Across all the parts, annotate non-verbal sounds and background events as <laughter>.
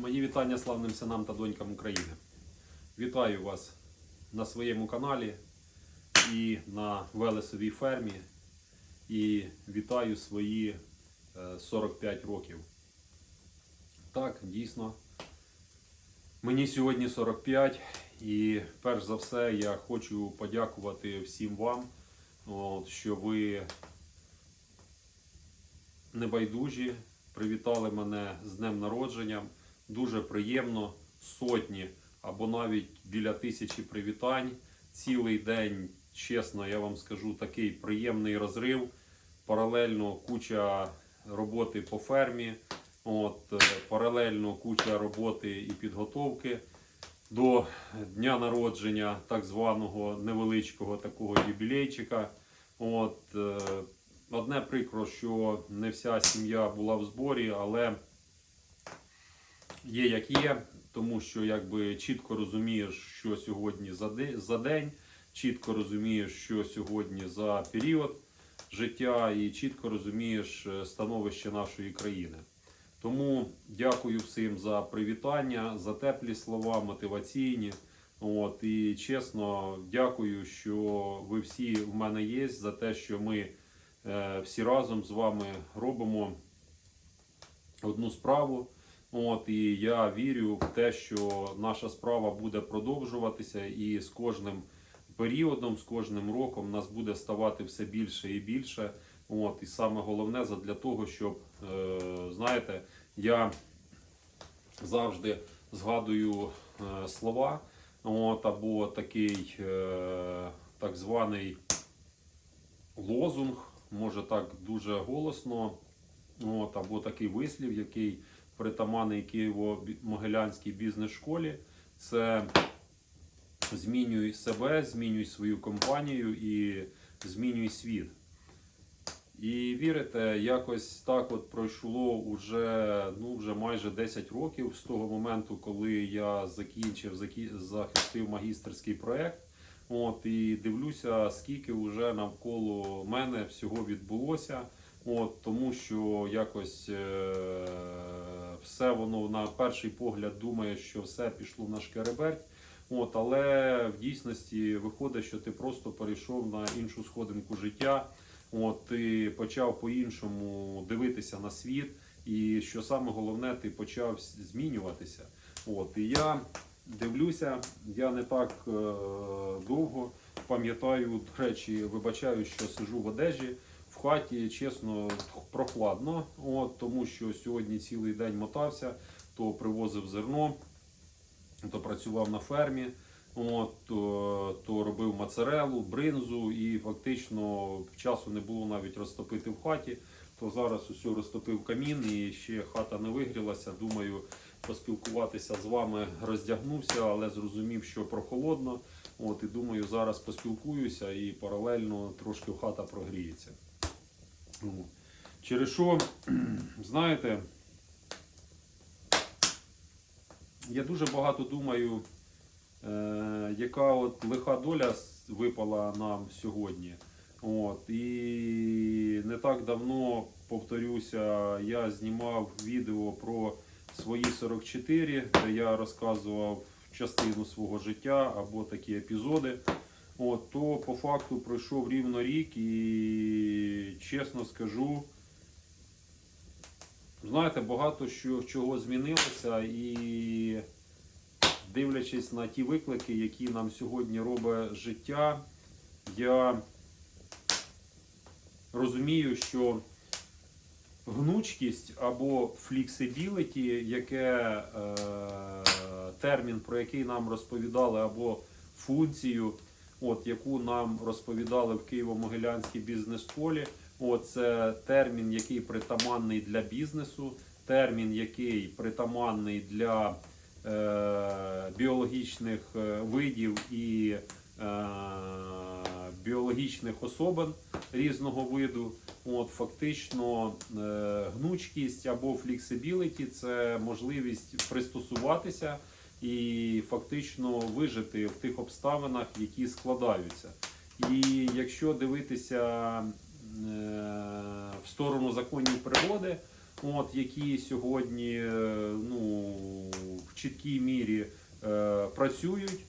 Мої вітання славним синам та донькам України. Вітаю вас на своєму каналі і на Велесовій фермі. І вітаю свої е, 45 років. Так, дійсно. Мені сьогодні 45, і перш за все я хочу подякувати всім вам, що ви небайдужі, привітали мене з днем народження. Дуже приємно, сотні або навіть біля тисячі привітань. Цілий день, чесно, я вам скажу, такий приємний розрив. Паралельно куча роботи по фермі, от, е, паралельно куча роботи і підготовки до дня народження, так званого невеличкого такого юбілейчика. От, е, одне прикро, що не вся сім'я була в зборі, але є як є, тому що якби чітко розумієш, що сьогодні за де- за день, чітко розумієш, що сьогодні за період життя, і чітко розумієш е, становище нашої країни. Тому дякую всім за привітання, за теплі слова, мотиваційні. От, і чесно, дякую, що ви всі в мене є, за те, що ми е, всі разом з вами робимо одну справу. От, і я вірю в те, що наша справа буде продовжуватися, і з кожним періодом, з кожним роком нас буде ставати все більше і більше. От, і саме головне для того, щоб, е, знаєте, я завжди згадую е, слова, от, або такий е, так званий лозунг, може так дуже голосно, от, або такий вислів, який притаманий Києво-Могилянській бізнес-школі. Це змінюй себе, змінюй свою компанію і змінюй світ. І вірите, якось так от пройшло уже, ну, вже майже 10 років з того моменту, коли я закінчив, закі- захистив магістерський проєкт. От, і дивлюся, скільки вже навколо мене всього відбулося. От, тому що якось е, все воно на перший погляд думає, що все пішло на шкереберть. От, але в дійсності виходить, що ти просто перейшов на іншу сходинку життя. От, ти почав по-іншому дивитися на світ, і що саме головне, ти почав змінюватися. От, і я дивлюся, я не так е, довго пам'ятаю, до речі, вибачаю, що сижу в одежі. Хаті, чесно, прохладно, от, тому що сьогодні цілий день мотався, то привозив зерно, то працював на фермі, от, то, то робив моцарелу, бринзу, і фактично часу не було навіть розтопити в хаті. То зараз усе розтопив камін і ще хата не вигрілася. Думаю, поспілкуватися з вами роздягнувся, але зрозумів, що прохолодно. От, і думаю, зараз поспілкуюся і паралельно трошки хата прогріється. Через що, <clears throat> знаєте, я дуже багато думаю, е, яка от лиха доля випала нам сьогодні. От, і не так давно, повторюся, я знімав відео про свої 44, де я розказував частину свого життя або такі епізоди. От, то по факту пройшов рівно рік і чесно скажу, знаєте, багато що, чого змінилося і дивлячись на ті виклики, які нам сьогодні робить життя, я розумію, що гнучкість або фліксибіліті, яке е, термін, про який нам розповідали, або функцію, от, яку нам розповідали в Києво-Могилянській бізнес-школі, це термін, який притаманний для бізнесу, термін, який притаманний для е, біологічних е, видів і е, біологічних особин різного виду. От, фактично е, гнучкість або флексибіліті це можливість пристосуватися і фактично вижити в тих обставинах, які складаються. І якщо дивитися е, в сторону законів природи, от, які сьогодні е, ну, в чіткій мірі е, працюють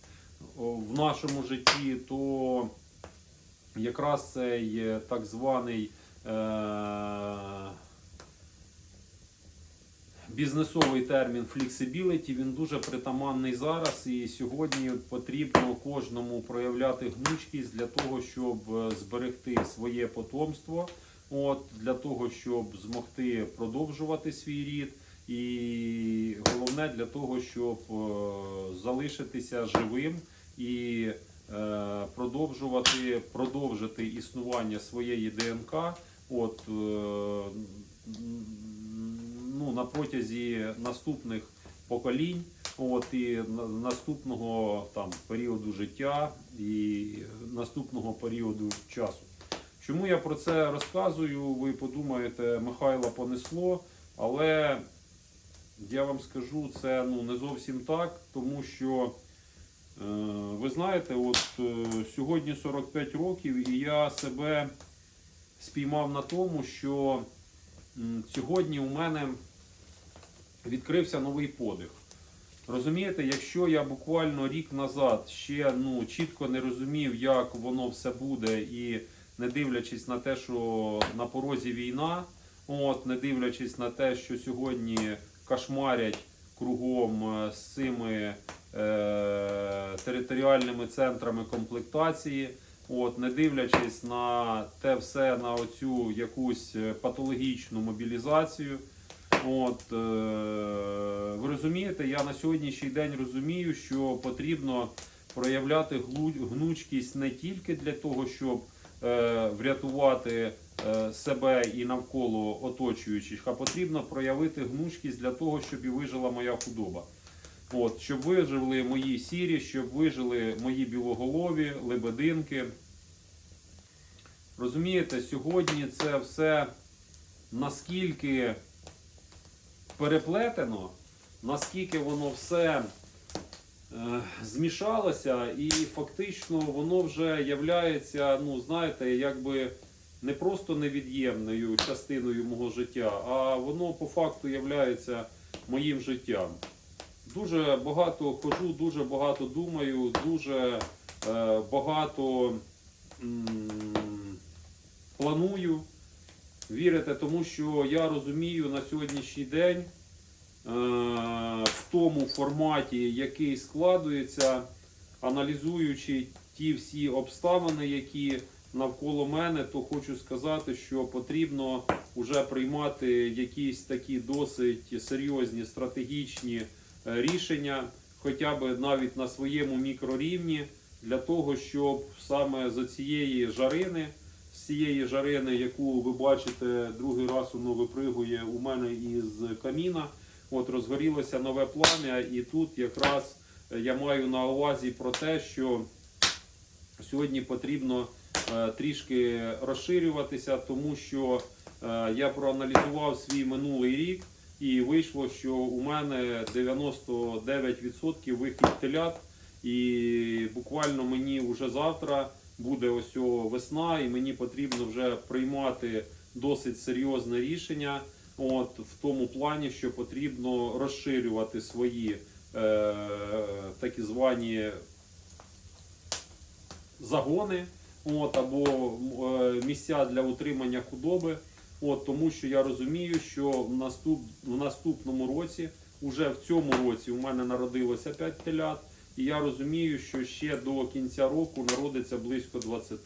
в нашому житті, то якраз цей так званий бізнесовий термін flexibility, він дуже притаманний зараз. І сьогодні потрібно кожному проявляти гнучкість для того, щоб е, зберегти своє потомство, от, для того, щоб змогти продовжувати свій рід. І головне для того, щоб е, залишитися живим і е, продовжувати продовжити існування своєї ДНК. От, на протязі наступних поколінь, от, і наступного там, періоду життя і наступного періоду часу. Чому я про це розказую? Ви подумаєте, Михайла понесло, але я вам скажу, це ну, не зовсім так, тому що е, ви знаєте, от е, сьогодні 45 років, і я себе спіймав на тому, що сьогодні у мене відкрився новий подих. Розумієте, якщо я буквально рік назад ще ну, чітко не розумів, як воно все буде, і не дивлячись на те, що на порозі війна, от, не дивлячись на те, що сьогодні кошмарять кругом е, з цими е, територіальними центрами комплектації, от, не дивлячись на те все, на оцю якусь е, патологічну мобілізацію. От, е, ви розумієте, я на сьогоднішній день розумію, що потрібно проявляти гнучкість не тільки для того, щоб е, врятувати е, себе і навколо оточуючих, а потрібно проявити гнучкість для того, щоб і вижила моя худоба. От, щоб вижили мої сірі, щоб вижили мої білоголові, лебединки. Розумієте, сьогодні це все наскільки переплетено, наскільки воно все е, змішалося, і фактично воно вже являється, ну знаєте, якби не просто невід'ємною частиною мого життя, а воно по факту являється моїм життям. Дуже багато хожу, дуже багато думаю, дуже е, багато м, планую. Вірите, тому що я розумію на сьогоднішній день е, в тому форматі, який складується, аналізуючи ті всі обставини, які навколо мене, то хочу сказати, що потрібно вже приймати якісь такі досить серйозні стратегічні е, рішення, хоча б навіть на своєму мікрорівні, для того, щоб саме з цієї жарини цієї жарини, яку ви бачите, другий раз воно випригує у мене із каміна. От розгорілося нове плам'я, і тут якраз я маю на увазі про те, що сьогодні потрібно е, трішки розширюватися, тому що е, я проаналізував свій минулий рік і вийшло, що у мене 99% вихід телят, і буквально мені вже завтра буде ось весна, і мені потрібно вже приймати досить серйозне рішення. От в тому плані, що потрібно розширювати свої е, такі звані загони, от, або е, місця для утримання худоби. От, тому що я розумію, що в, наступ, в наступному році, уже в цьому році, у мене народилося 5 телят. І я розумію, що ще до кінця року народиться близько 20.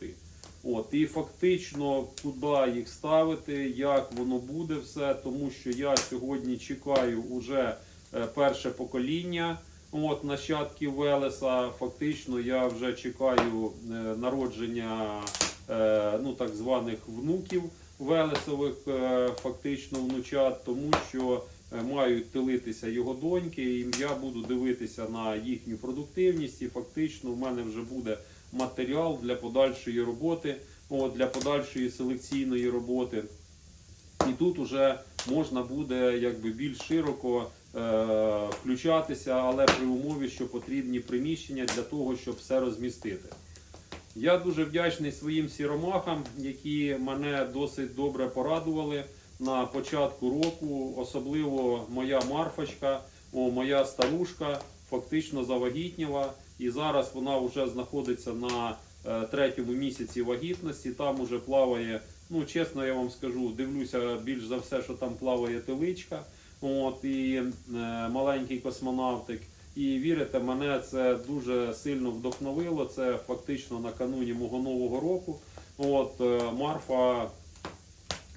От, і фактично, куди їх ставити, як воно буде все, тому що я сьогодні чекаю уже е, перше покоління от, нащадків Велеса. Фактично, я вже чекаю е, народження е, ну, так званих внуків Велесових, фактично внучат, тому що мають тилитися його доньки, і я буду дивитися на їхню продуктивність, і фактично в мене вже буде матеріал для подальшої роботи, от, для подальшої селекційної роботи. І тут вже можна буде якби більш широко е, включатися, але при умові, що потрібні приміщення для того, щоб все розмістити. Я дуже вдячний своїм сіромахам, які мене досить добре порадували, на початку року, особливо моя Марфочка, о, моя старушка, фактично завагітніла. І зараз вона вже знаходиться на е, третьому місяці вагітності. Там уже плаває. Ну, чесно, я вам скажу, дивлюся більш за все, що там плаває теличка. От і е, маленький космонавтик. І вірите, мене це дуже сильно вдохновило. Це фактично накануні мого нового року. От е, Марфа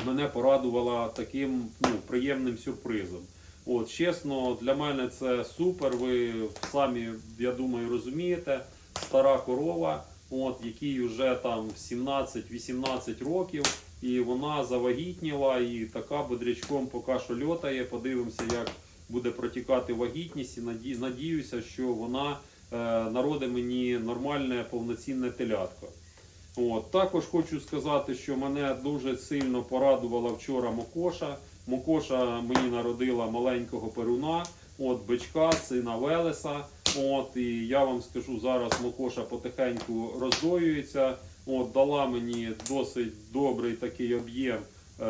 мене порадувала таким ну, приємним сюрпризом. От, чесно, для мене це супер. Ви самі, я думаю, розумієте. Стара корова, от, якій вже там 17-18 років, і вона завагітніла, і така бодрячком поки що льотає. Подивимося, як буде протікати вагітність, і наді- надіюся, що вона е, народить мені нормальне повноцінне телятко. От. Також хочу сказати, що мене дуже сильно порадувала вчора Мокоша. Мокоша мені народила маленького перуна, от бичка, сина Велеса. От, і я вам скажу, зараз Мокоша потихеньку роздоюється. От, дала мені досить добрий такий об'єм е,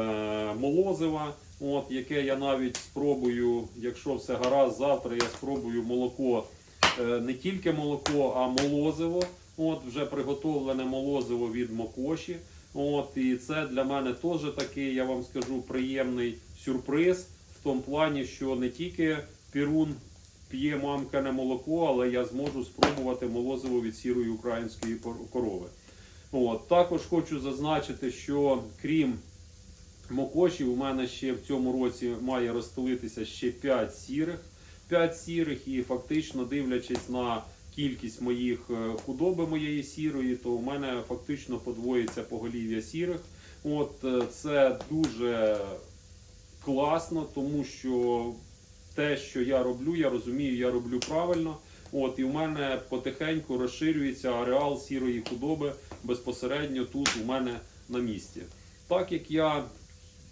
молозива, от, яке я навіть спробую, якщо все гаразд, завтра я спробую молоко, е, не тільки молоко, а молозиво. От вже приготовлене молозиво від Мокоші. От, і це для мене теж такий, я вам скажу, приємний сюрприз в тому плані, що не тільки Пірун п'є мамкане молоко, але я зможу спробувати молозиво від сірої української корови. От, також хочу зазначити, що крім Мокоші, у мене ще в цьому році має розстелитися ще 5 сірих. 5 сірих, і фактично дивлячись на кількість моїх е, худоби моєї сірої, то у мене фактично подвоїться поголів'я сірих. От е, це дуже класно, тому що те, що я роблю, я розумію, я роблю правильно. От і у мене потихеньку розширюється ареал сірої худоби безпосередньо тут у мене на місці. Так як я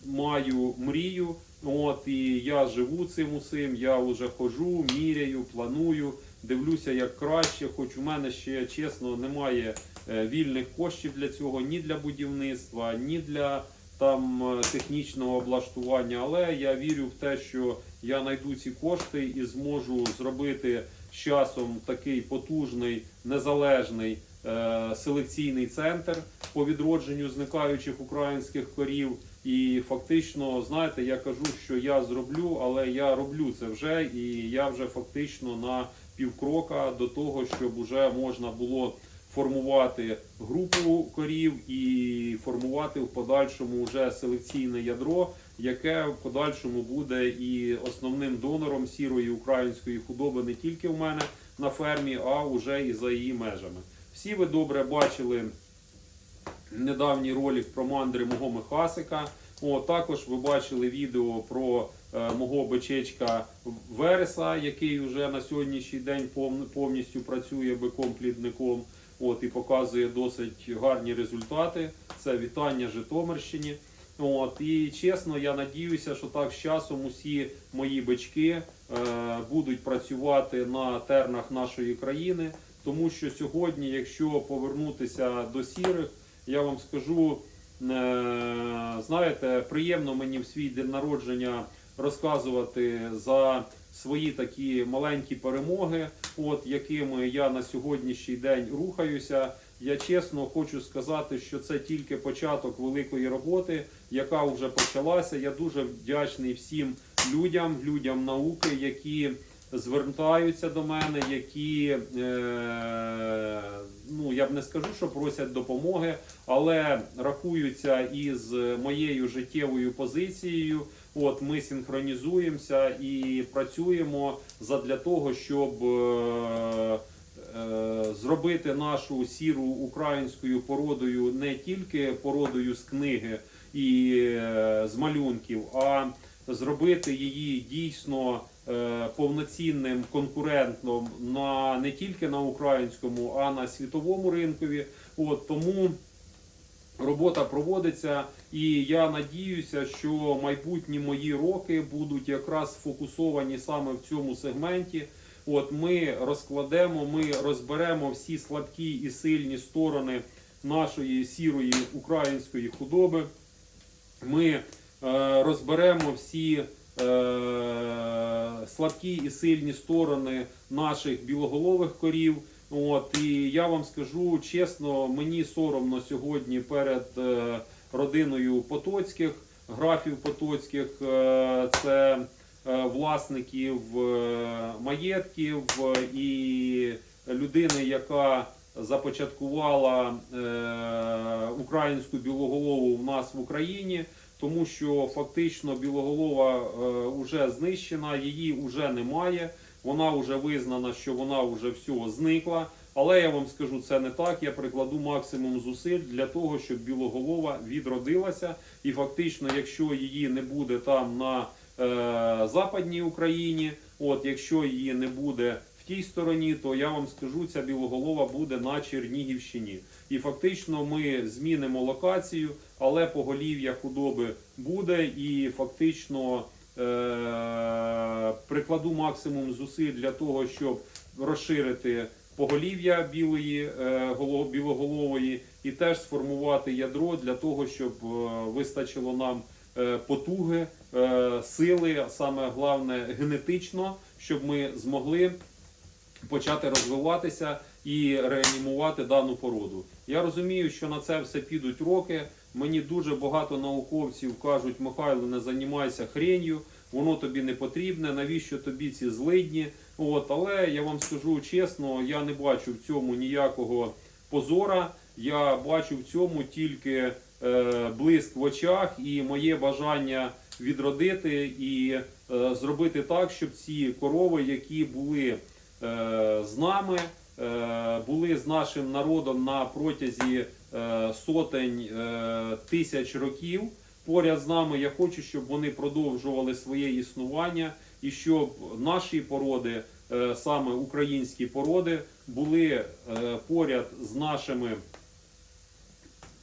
маю мрію, от і я живу цим усім, я вже ходжу, міряю, планую, дивлюся як краще, хоч у мене ще чесно немає е, вільних коштів для цього ні для будівництва, ні для там е, технічного облаштування. Але я вірю в те, що я знайду ці кошти і зможу зробити з часом такий потужний незалежний е, селекційний центр по відродженню зникаючих українських корів. І фактично, знаєте, я кажу, що я зроблю, але я роблю це вже, і я вже фактично на півкрока до того, щоб вже можна було формувати групу корів і формувати в подальшому вже селекційне ядро, яке в подальшому буде і основним донором сірої української худоби не тільки в мене на фермі, а вже і за її межами. Всі ви добре бачили недавній ролик про мандри мого Михасика. О, також ви бачили відео про е, мого бичечка Вереса, який вже на сьогоднішній день пов- повністю працює биком-плідником. От і показує досить гарні результати. Це вітання Житомирщині. От і чесно, я надіюся, що так з часом усі мої бички е, будуть працювати на тернах нашої країни, тому що сьогодні, якщо повернутися до сірих, я вам скажу, знаєте, приємно мені в свій день народження розказувати за свої такі маленькі перемоги, от якими я на сьогоднішній день рухаюся. Я чесно хочу сказати, що це тільки початок великої роботи, яка вже почалася. Я дуже вдячний всім людям, людям науки, які звертаються до мене, які е, ну я б не скажу, що просять допомоги, але рахуються із моєю життєвою позицією. От ми синхронізуємося і працюємо задля того, щоб е, е, зробити нашу сіру українською породою не тільки породою з книги і е, з малюнків, а зробити її дійсно повноцінним конкурентом на не тільки на українському, а на світовому ринкові. От тому. Робота проводиться, і я надіюся, що майбутні мої роки будуть якраз сфокусовані саме в цьому сегменті. От ми розкладемо, ми розберемо всі слабкі і сильні сторони нашої сірої української худоби. Ми е, розберемо всі е, слабкі і сильні сторони наших білоголових корів. От, і я вам скажу чесно, мені соромно сьогодні перед е, родиною Потоцьких, графів Потоцьких, е, це е, власників е, маєтків е, і людини, яка започаткувала е, українську білоголову в нас в Україні, тому що фактично білоголова е, вже знищена, її вже немає. Вона вже визнана, що вона вже всього зникла. Але я вам скажу, це не так. Я прикладу максимум зусиль для того, щоб білоголова відродилася. І фактично, якщо її не буде там на е, западній Україні, от якщо її не буде в тій стороні, то я вам скажу, ця білоголова буде на Чернігівщині. І фактично ми змінимо локацію, але поголів'я худоби буде і фактично. Е, прикладу максимум зусиль для того, щоб розширити поголів'я білої е, голо- білоголової і теж сформувати ядро для того, щоб е, вистачило нам е, потуги, е, сили, саме головне генетично, щоб ми змогли почати розвиватися і реанімувати дану породу. Я розумію, що на це все підуть роки. Мені дуже багато науковців кажуть, Михайло, не займайся хренью, воно тобі не потрібне, навіщо тобі ці злидні. От, але я вам скажу чесно, я не бачу в цьому ніякого позора. Я бачу в цьому тільки е, блиск в очах і моє бажання відродити і е, зробити так, щоб ці корови, які були е, з нами, е, були з нашим народом на протязі сотень е, тисяч років. Поряд з нами я хочу, щоб вони продовжували своє існування і щоб наші породи, е, саме українські породи, були е, поряд з нашими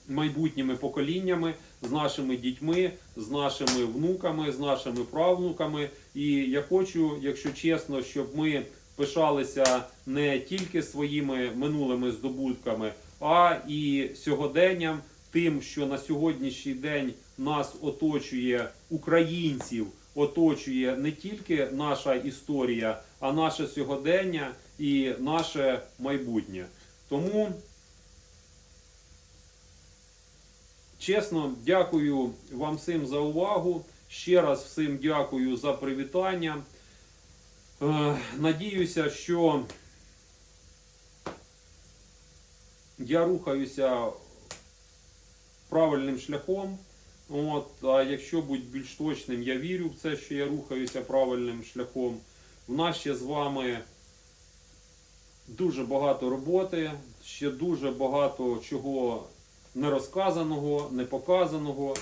майбутніми поколіннями, з нашими дітьми, з нашими внуками, з нашими правнуками. І я хочу, якщо чесно, щоб ми пишалися не тільки своїми минулими здобутками, а і сьогоденням, тим, що на сьогоднішній день нас оточує українців, оточує не тільки наша історія, а наше сьогодення і наше майбутнє. Тому Чесно, дякую вам всім за увагу. Ще раз всім дякую за привітання. Е, Надіюся, що я рухаюся правильним шляхом. От, а якщо бути більш точним, я вірю в це, що я рухаюся правильним шляхом. В нас ще з вами дуже багато роботи, ще дуже багато чого не розказаного, не показаного.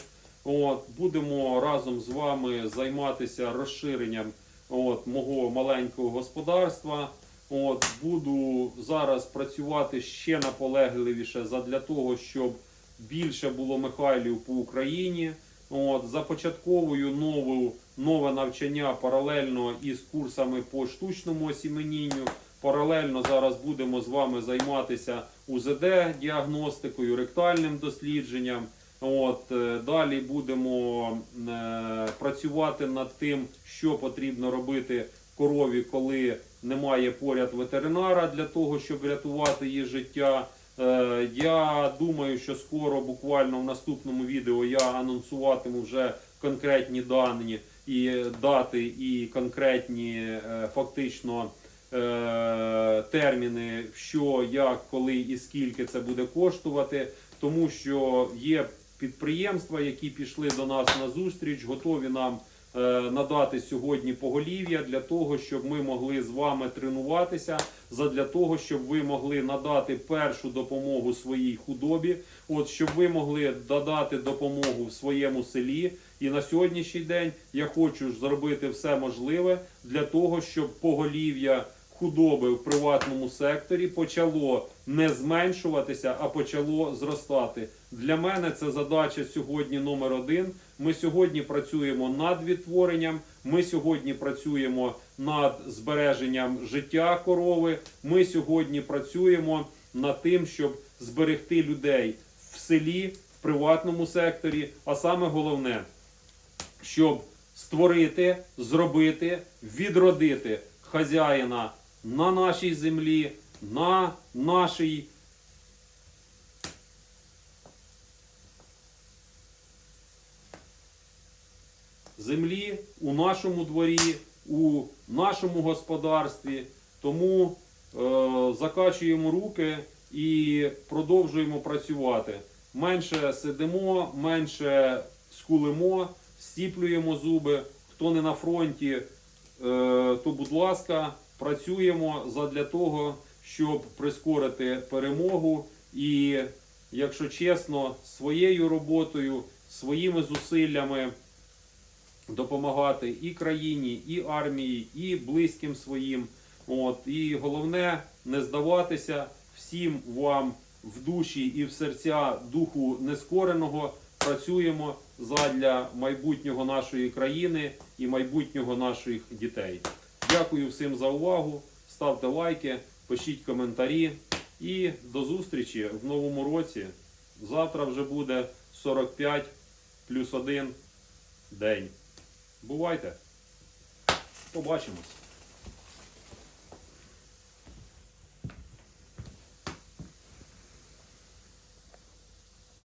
От, будемо разом з вами займатися розширенням от, мого маленького господарства. От, буду зараз працювати ще наполегливіше задля того, щоб більше було Михайлів по Україні. От, започатковую нову, нове навчання паралельно із курсами по штучному осіменінню. Паралельно зараз будемо з вами займатися УЗД-діагностикою, ректальним дослідженням. От, е, далі будемо е, працювати над тим, що потрібно робити корові, коли немає поряд ветеринара для того, щоб рятувати її життя. Е, я думаю, що скоро, буквально в наступному відео, я анонсуватиму вже конкретні дані і дати, і конкретні е, фактично е, терміни, що, як, коли і скільки це буде коштувати, тому що є підприємства, які пішли до нас на зустріч, готові нам надати сьогодні поголів'я для того, щоб ми могли з вами тренуватися, задля того, щоб ви могли надати першу допомогу своїй худобі, от щоб ви могли додати допомогу в своєму селі. І на сьогоднішній день я хочу зробити все можливе для того, щоб поголів'я худоби в приватному секторі почало не зменшуватися, а почало зростати. Для мене це задача сьогодні номер один. Ми сьогодні працюємо над відтворенням. Ми сьогодні працюємо над збереженням життя корови. Ми сьогодні працюємо над тим, щоб зберегти людей в селі, в приватному секторі. А саме головне щоб створити, зробити, відродити хазяїна на нашій землі, на нашій землі у нашому дворі, у нашому господарстві. Тому е, закачуємо руки і продовжуємо працювати. Менше сидимо, менше скулимо, стіплюємо зуби. Хто не на фронті, е, то, будь ласка, працюємо задля того, щоб прискорити перемогу. І, якщо чесно, своєю роботою, своїми зусиллями допомагати і країні, і армії, і близьким своїм. От і головне не здаватися всім вам в душі і в серця духу нескореного. Працюємо задля майбутнього нашої країни і майбутнього наших дітей. Дякую всім за увагу. Ставте лайки, пишіть коментарі і до зустрічі в новому році. Завтра вже буде 45 плюс 1 день. Бувайте. Побачимось.